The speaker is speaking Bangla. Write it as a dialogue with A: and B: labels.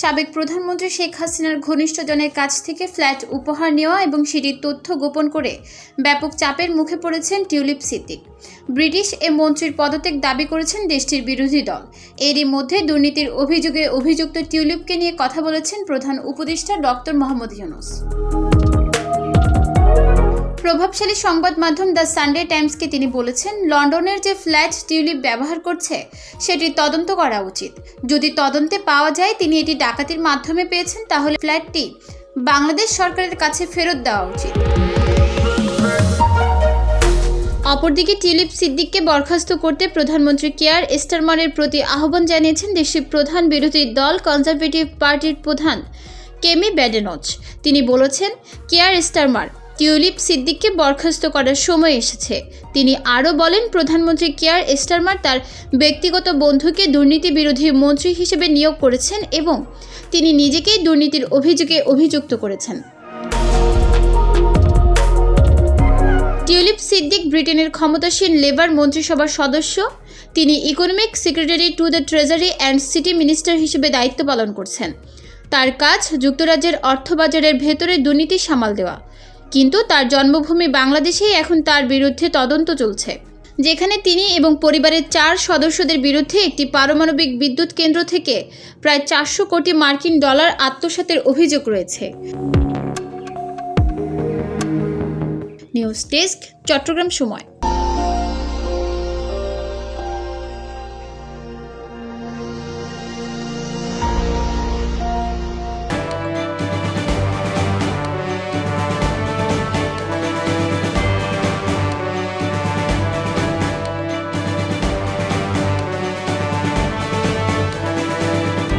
A: সাবেক প্রধানমন্ত্রী শেখ হাসিনার ঘনিষ্ঠজনের কাছ থেকে ফ্ল্যাট উপহার নেওয়া এবং সেটির তথ্য গোপন করে ব্যাপক চাপের মুখে পড়েছেন টিউলিপ সিদ্দিক। ব্রিটিশ এ মন্ত্রীর পদত্যাগ দাবি করেছেন দেশটির বিরোধী দল। এরই মধ্যে দুর্নীতির অভিযোগে অভিযুক্ত টিউলিপকে নিয়ে কথা বলেছেন প্রধান উপদেষ্টা ডক্টর মোহাম্মদ ইউনুস। প্রভাবশালী সংবাদ মাধ্যম দ্য সানডে টাইমসকে তিনি বলেছেন, লন্ডনের যে ফ্ল্যাট টিউলিপ ব্যবহার করছে সেটির তদন্ত করা উচিত। যদি তদন্তে পাওয়া যায়, তিনি এটি ডাকাতির মাধ্যমে পেয়েছেন, তাহলে ফ্ল্যাটটি বাংলাদেশ সরকারের কাছে ফেরত দেওয়া উচিত। অপরদিকে টিউলিপ সিদ্দিককে বরখাস্ত করতে প্রধানমন্ত্রী কেয়ার স্টারমারের প্রতি আহ্বান জানিয়েছেন দেশের প্রধান বিরোধী দল কনজারভেটিভ পার্টির প্রধান কেমি ব্যাডেনচ। তিনি বলেছেন কেয়ার স্টারমার টিউলিপ সিদ্দিককে বরখাস্ত করার সময় এসেছে। তিনি আরও বলেন, প্রধানমন্ত্রী কেয়ার স্টারমার তার ব্যক্তিগত বন্ধুকে দুর্নীতি বিরোধী মন্ত্রী হিসেবে নিয়োগ করেছেন এবং তিনি নিজেকেই দুর্নীতির অভিযোগে অভিযুক্ত করেছেন। টিউলিপ সিদ্দিক ব্রিটেনের ক্ষমতাসীন লেবার মন্ত্রিসভার সদস্য। তিনি Economic Secretary to the Treasury and City Minister হিসেবে দায়িত্ব পালন করছেন। তার কাজ যুক্তরাজ্যের অর্থবাজারের ভেতরে দুর্নীতি সামাল দেওয়া। কিন্তু তার জন্মভূমি বাংলাদেশেই এখন তার বিরুদ্ধে তদন্ত চলছে, যেখানে তিনি এবং পরিবারের চার সদস্যদের বিরুদ্ধে একটি পারমাণবিক বিদ্যুৎ কেন্দ্র থেকে প্রায় চারশো কোটি মার্কিন ডলার আত্মসাতের অভিযোগ রয়েছে। নিউজ ডেস্ক, চট্টগ্রাম সময়।